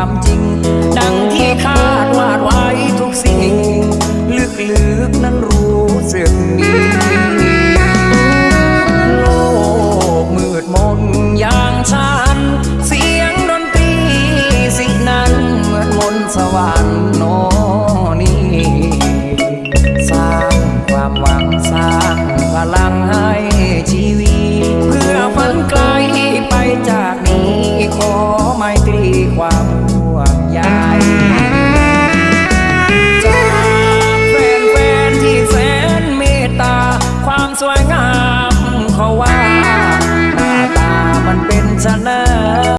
ความจริง ดังที่คาดวาดไว้ทุกสิ่ง ลึกๆนั้นรู้สึกดีโลกมืดมนอย่างฉัน เสียงดนตรีสินั้นเหมือนมนสวรรค์โนนี่สร้างความหวังสร้างพลังให้ชีวิต เพื่อฝันไกลไปจากนี้ขอไม่ตรีความ Rồi,